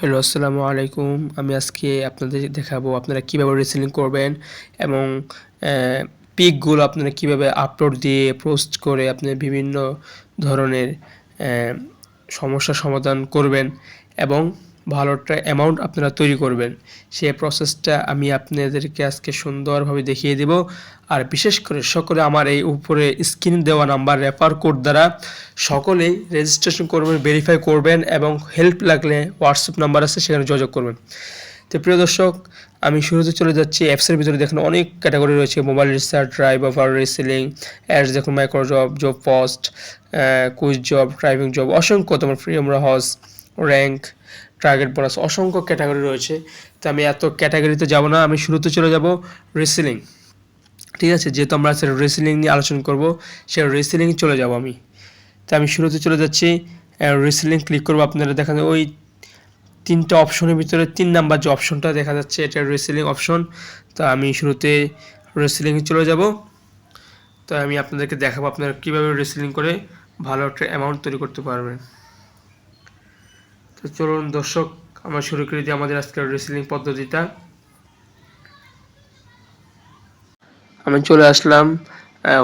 Hello, আসসালামু আলাইকুম। আমি আজকে আপনাদের দেখাবো আপনারা কীভাবে রিসেলিং করবেন এবং পিকগুলো আপনারা কীভাবে আপলোড দিয়ে পোস্ট করে আপনি বিভিন্ন ধরনের সমস্যা সমাধান করবেন এবং ভালো একটা অ্যামাউন্ট আপনারা তৈরি করবেন। সেই প্রসেসটা আমি আপনাদেরকে আজকে সুন্দরভাবে দেখিয়ে দেব। আর বিশেষ করে সকলে আমার এই উপরে স্ক্রিন দেওয়া নাম্বার রেফার কোড দ্বারা সকলেই রেজিস্ট্রেশন করবেন ভেরিফাই করবেন এবং হেল্প লাগলে হোয়াটসঅ্যাপ নাম্বার আছে, সেখানে যোগাযোগ করবেন। তো প্রিয় দর্শক, আমি শুরুতে চলে যাচ্ছি। অ্যাপসের ভিতরে দেখুন অনেক ক্যাটাগরি রয়েছে। Mobile research drive over reselling ads দেখুন micro job job post quiz job driving job অসংখ্য তোমার ফ্রিডম রহস র্যাঙ্ক টার্গেট বোনাস অসংখ্য ক্যাটাগরি রয়েছে। তো আমি এত ক্যাটাগরিতে যাব না, আমি শুরুতে চলে যাব রিসেলিং ঠিক আছে? যেহেতু আমরা আজকে রেসলিং নিয়ে আলোচনা করব সে রেসলিং চলে যাব আমি। তো আমি শুরুতে চলে যাচ্ছি রেসলিং ক্লিক করব আপনারা দেখেন ওই তিনটা অপশনের ভিতরে, তিন নাম্বার যে অপশনটা দেখা যাচ্ছে, এটা রেসলিং অপশন তো আমি শুরুতে রেসলিং চলে যাব। তো আমি আপনাদেরকে দেখাবো আপনারা কীভাবে রেসলিং করে ভালো একটা অ্যামাউন্ট তৈরি করতে পারবেন। তো চলুন দর্শক, আমরা শুরু করে দিই আমাদের আজকের রেসলিং পদ্ধতিটা। আমি চলে আসলাম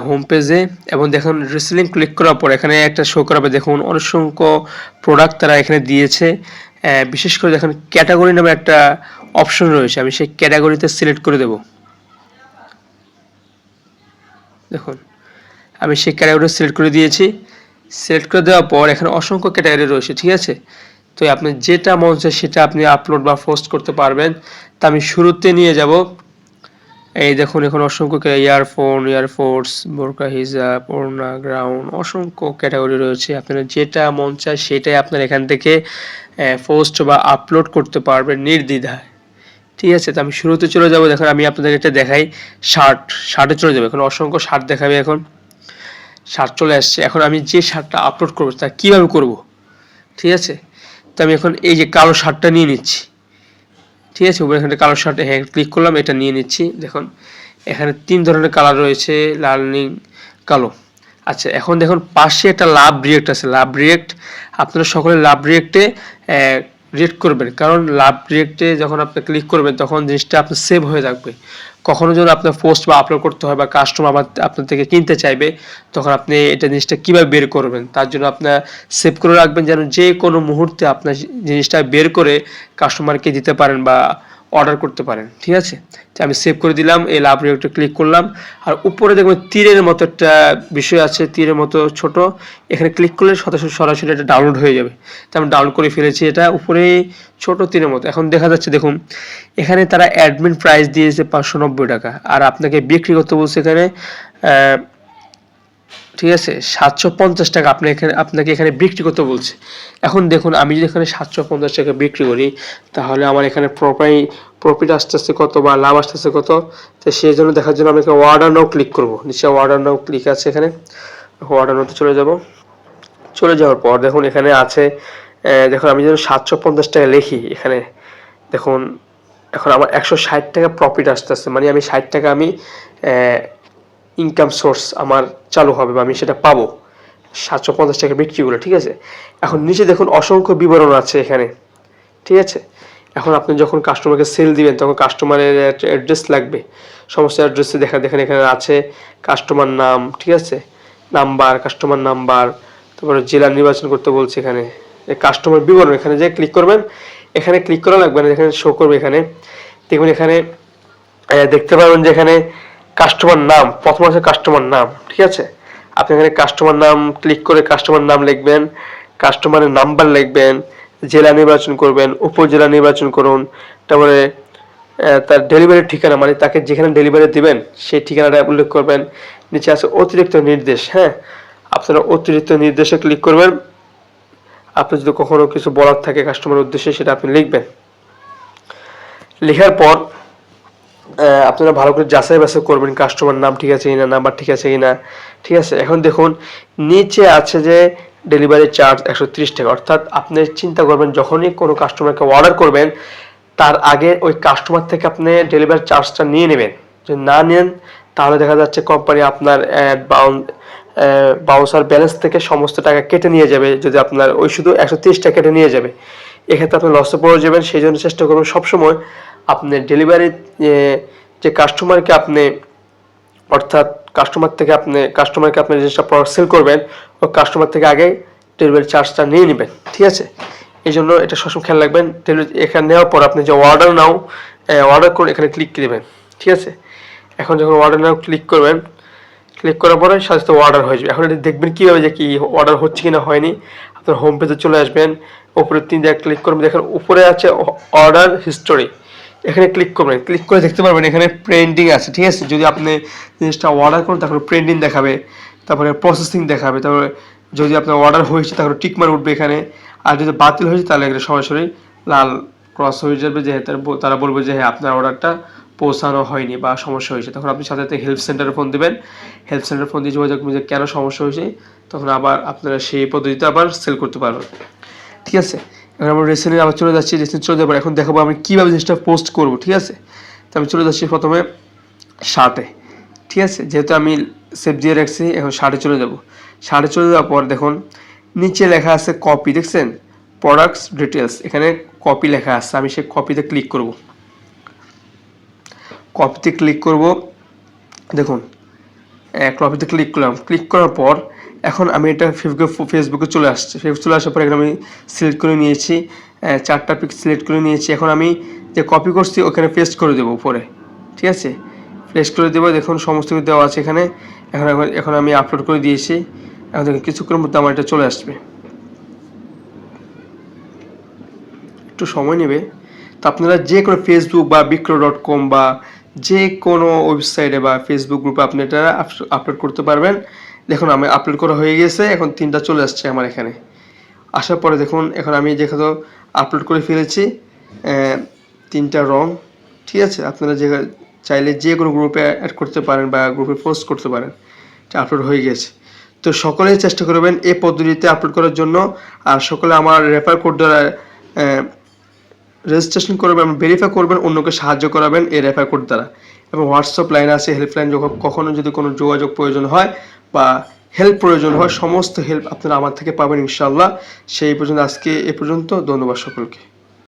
হোম পেজে এবং দেখুন রেসলিং ক্লিক করার পর এখানে একটা শো করাবে। দেখুন, অসংখ্য প্রোডাক্ট তারা এখানে দিয়েছে। বিশেষ করে দেখুন ক্যাটাগরি নামে একটা অপশন রয়েছে। আমি সেই ক্যাটাগরিতে সিলেক্ট করে দেব। দেখুন, আমি সেই ক্যাটাগরি সিলেক্ট করে দিয়েছি। সিলেক্ট করে দেওয়ার পর এখানে অসংখ্য ক্যাটাগরি রয়েছে, ঠিক আছে? তো আপনি যেটা মন চায় সেটা আপনি আপলোড বা পোস্ট করতে পারবেন। তা আমি শুরুতে নিয়ে যাব। এই দেখুন, এখন অসংখ্য ইয়ারফোন ইয়ারফোর্স বোরকা, হিজাব, ওড়না গ্রাউন্ড অসংখ্য ক্যাটাগরি রয়েছে। আপনার যেটা মন চায় সেটাই আপনার এখান থেকে পোস্ট বা আপলোড করতে পারবেন নির্দ্বিধায়। ঠিক আছে, তো আমি শুরুতে চলে যাব। দেখুন, আমি আপনাদের এটা দেখাই। শার্ট শার্টে চলে যাবে। এখন অসংখ্য শার্ট দেখাবে এখন। শার্ট চলে আসছে। এখন আমি যে শার্টটা আপলোড করব, তা কীভাবে করব? ঠিক আছে? তো আমি এখন এই যে কালো শার্টটা নিয়ে নিচ্ছি। ঠিক আছে? উপরে এখানে কালো শার্টে হ্যাঁ ক্লিক করলাম, এটা নিয়ে নিচ্ছি। দেখুন, এখানে তিন ধরনের কালার রয়েছে, লাল, নীল, কালো। আচ্ছা এখন দেখুন, পাশে একটা লাভ রিয়েক্ট আছে। লাভ রিয়েক্ট আপনারা সকলে লাভ রিয়েক্টে রিয়েক্ট করবেন। কারণ লাভ রিয়েক্টে যখন আপনি ক্লিক করবেন, তখন জিনিসটা আপনার সেভ হয়ে থাকবে। কখনো যখন আপনার পোস্ট বা আপলোড করতে হয় বা কাস্টমার আবার আপনার থেকে কিনতে চাইবে, তখন আপনি এটা জিনিসটা কীভাবে বের করবেন? তার জন্য আপনার সেভ করে রাখবেন যেন যে কোনো মুহূর্তে আপনার জিনিসটা বের করে কাস্টমারকে দিতে পারেন বা অর্ডার করতে পারেন, ঠিক আছে? আমি সেভ করে দিলাম, এই লাভ রিয়েক্টে ক্লিক করলাম, আর উপরে দেখবেন তীরের মতো একটা বিষয় আছে, তীরের মতো ছোট, এখানে ক্লিক করলে সরাসরি সরাসরি এটা ডাউনলোড হয়ে যাবে। তো আমি ডাউনলোড করে ফেলেছি এটা, উপরে ছোট তীরের মতো। এখন দেখা যাচ্ছে, দেখুন, এখানে তারা অ্যাডমিন প্রাইস দিয়েছে পাঁচশো নব্বই টাকা, আর আপনাকে বিক্রি করতে বলছে এখানে ঠিক আছে? সাতশো পঞ্চাশ টাকা আপনি এখানে, আপনাকে এখানে বিক্রি করতে বলছে। এখন দেখুন, আমি যদি এখানে সাতশো পঞ্চাশ টাকা বিক্রি করি, তাহলে আমার এখানে প্রপাই প্রফিট আসতে আসতে কত বা লাভ আসতে আসতে কত? তো সেই জন্য দেখার জন্য আমি এখানে অর্ডার নাও ক্লিক করব। নিচে অর্ডার নাও ক্লিক আছে এখানে। অর্ডার নাওতে চলে যাব। চলে যাওয়ার পর দেখুন, এখানে আছে দেখুন, আমি যদি সাতশো পঞ্চাশ টাকা লিখি এখানে। দেখুন, এখন আমার একশো ষাট টাকা প্রফিট আসতে আসতেছে। মানে আমি ষাট টাকা আমি ইনকাম সোর্স আমার চালু হবে বা আমি সেটা পাবো। সাতশো পঞ্চাশ টাকা বিক্রি করে ঠিক আছে? এখন নিচে দেখুন অসংখ্য বিবরণ আছে এখানে, ঠিক আছে? এখন আপনি যখন কাস্টমারকে সেল দিবেন, তখন কাস্টমারের অ্যাড্রেস লাগবে। সমস্ত অ্যাড্রেসে দেখা, দেখেন এখানে আছে কাস্টমার নাম, ঠিক আছে? নাম্বার কাস্টমার নাম্বার তারপরে জেলা নির্বাচন করতে বলছে এখানে। কাস্টমার বিবরণ, এখানে যে ক্লিক করবেন, এখানে ক্লিক করা লাগবে না, এখানে শো করবে এখানে। দেখবেন এখানে দেখতে পাবেন যে এখানে কাস্টমার নাম, প্রথম আছে কাস্টমার নাম, ঠিক আছে? আপনি এখানে কাস্টমার নাম ক্লিক করে কাস্টমার নাম লিখবেন কাস্টমারের নাম্বার লিখবেন, জেলা নির্বাচন করবেন, উপজেলা নির্বাচন করুন, তারপরে তার ডেলিভারি ঠিকানা মানে তাকে যেখানে ডেলিভারি দিবেন, সেই ঠিকানাটা উল্লেখ করবেন, নিচে আছে অতিরিক্ত নির্দেশ হ্যাঁ? আপনারা অতিরিক্ত নির্দেশে ক্লিক করবেন, আপনি যদি কখনো কিছু বলার থাকে কাস্টমারের উদ্দেশ্যে, সেটা আপনি লিখবেন। লেখার পর আপনারা ভালো করে যাচাই বাছাই করবেন কাস্টমার নাম ঠিক আছে কিনা নাম্বার ঠিক আছে কিনা। ঠিক আছে? এখন দেখুন, নিচে আছে যে ডেলিভারি চার্জ একশো ত্রিশ টাকা। অর্থাৎ আপনি চিন্তা করবেন, যখনই কোনো কাস্টমারকে অর্ডার করবেন, তার আগে ওই কাস্টমার থেকে আপনি ডেলিভারি চার্জটা নিয়ে নেবেন। যদি না নেন, তাহলে দেখা যাচ্ছে কোম্পানি আপনার বাউন্সার ব্যালেন্স থেকে সমস্ত টাকা কেটে নিয়ে যাবে। যদি আপনার ওই শুধু একশো টাকা কেটে নিয়ে যাবে, এক্ষেত্রে আপনি লসে পড়ে যাবেন। সেই জন্য চেষ্টা করবেন সবসময় আপনি ডেলিভারি যে কাস্টমারকে আপনি, অর্থাৎ কাস্টমার থেকে আপনি কাস্টমারকে আপনি জিনিসটা প্রোডাক্ট সেল করবেন, ও কাস্টমার থেকে আগে ডেলিভারি চার্জটা নিয়ে নেবেন, ঠিক আছে? এই জন্য এটা সবসময় খেয়াল রাখবেন ডেলিভারি এখানে নেওয়ার পর আপনি যে অর্ডার নাও অর্ডার করুন, এখানে ক্লিক দেবেন, ঠিক আছে? এখন যখন অর্ডার নাও ক্লিক করবেন ক্লিক করার পরে সাথে সাথে অর্ডার হয়ে যাবে। এখন এটা দেখবেন কীভাবে যে কি অর্ডার হচ্ছে কি না হয়নি। আপনার হোম পেজে চলে আসবেন উপরে তিন জায়গায় ক্লিক করবেন, দেখেন উপরে আছে অর্ডার হিস্টোরি এখানে ক্লিক করবেন ক্লিক করে দেখতে পারবেন এখানে প্রিন্টিং আছে, ঠিক আছে? যদি আপনি জিনিসটা অর্ডার করেন, তারপরে প্রিন্টিং দেখাবে, তারপরে প্রসেসিং দেখাবে, তারপরে যদি আপনার অর্ডার হয়েছে তাহলে টিকমার উঠবে এখানে। আর যদি বাতিল হয়েছে, তাহলে এখানে সরাসরি লাল ক্রস হয়ে যাবে যে তারা বলবে যে হ্যাঁ আপনার অর্ডারটা পৌঁছানো হয়নি বা সমস্যা হয়েছে। তখন আপনি সাথে সাথে হেল্প সেন্টারে ফোন দেবেন। হেল্প সেন্টারে ফোন দিয়ে যোগাযোগ করবেন যে কেন সমস্যা হয়েছে। তখন আবার আপনারা সেই পদ্ধতিতে আবার সেল করতে পারবেন। ঠিক আছে? আমরা রেসিনে আবার চলে যাচ্ছি রেসিনে চলে যাবার। এখন দেখাবো আমি কীভাবে জিনিসটা পোস্ট করব, ঠিক আছে? তো আমি চলে যাচ্ছি প্রথমে শার্টে ঠিক আছে? যেহেতু আমি সেভ দিয়ে রাখছি, এখন শার্টে চলে যাব। শার্টে চলে যাওয়ার পর দেখুন, নিচে লেখা আছে কপি দেখছেন? প্রোডাক্টস ডিটেলস এখানে কপি লেখা আছে। আমি সেই কপিতে ক্লিক করব। কপিতে ক্লিক করব। দেখুন কপিতে ক্লিক করলাম। ক্লিক করার পর এখন আমি এটা ফেসবুকে ফেসবুকে চলে আসছে। ফেসবুক চলে আসার পর এখানে আমি সিলেক্ট করে নিয়েছি। চারটা পিক সিলেক্ট করে নিয়েছি। এখন আমি যে কপি করছি ওখানে পেস্ট করে দেবো উপরে। ঠিক আছে? পেস্ট করে দেবো, দেখুন সমস্ত কিছু দেওয়া আছে এখন। এখন- এখন আমি আপলোড করে দিয়েছি। এখন দেখুন কিছুক্ষণের মধ্যে আমার এটা চলে আসবে। একটু সময় নেবে। তো আপনারা যে কোনো ফেসবুক বা বিক্রো ডট কম বা যে কোনো ওয়েবসাইটে বা ফেসবুক গ্রুপে আপনি এটা আপলোড করতে পারবেন। দেখুন, আমি আপলোড করা হয়ে গেছে, এখন তিনটা চলে আসছে আমার এখানে। আসার পরে দেখুন, এখন আমি যেহেতু আপলোড করে ফেলেছি তিনটা রং, ঠিক আছে? আপনারা যে চাইলে যে কোনো গ্রুপে অ্যাড করতে পারেন বা গ্রুপে পোস্ট করতে পারেন, এটা আপলোড হয়ে গেছে। তো সকলেই চেষ্টা করবেন এই পদ্ধতিতে আপলোড করার জন্য, আর সকলে আমার রেফার কোড দ্বারা রেজিস্ট্রেশন করবেন ভেরিফাই করবেন, অন্যকে সাহায্য করাবেন এই রেফার কোড দ্বারা। এবং হোয়াটসঅ্যাপ লাইন আছে হেল্পলাইন যখন কখনো যদি কোনো যোগাযোগ প্রয়োজন হয় বা হেল্প প্রয়োজন হয়, সমস্ত হেল্প আপনারা আমার থেকে পাবেন ইনশাল্লাহ সেই পর্যন্ত আজকে এ পর্যন্ত, ধন্যবাদ সকলকে।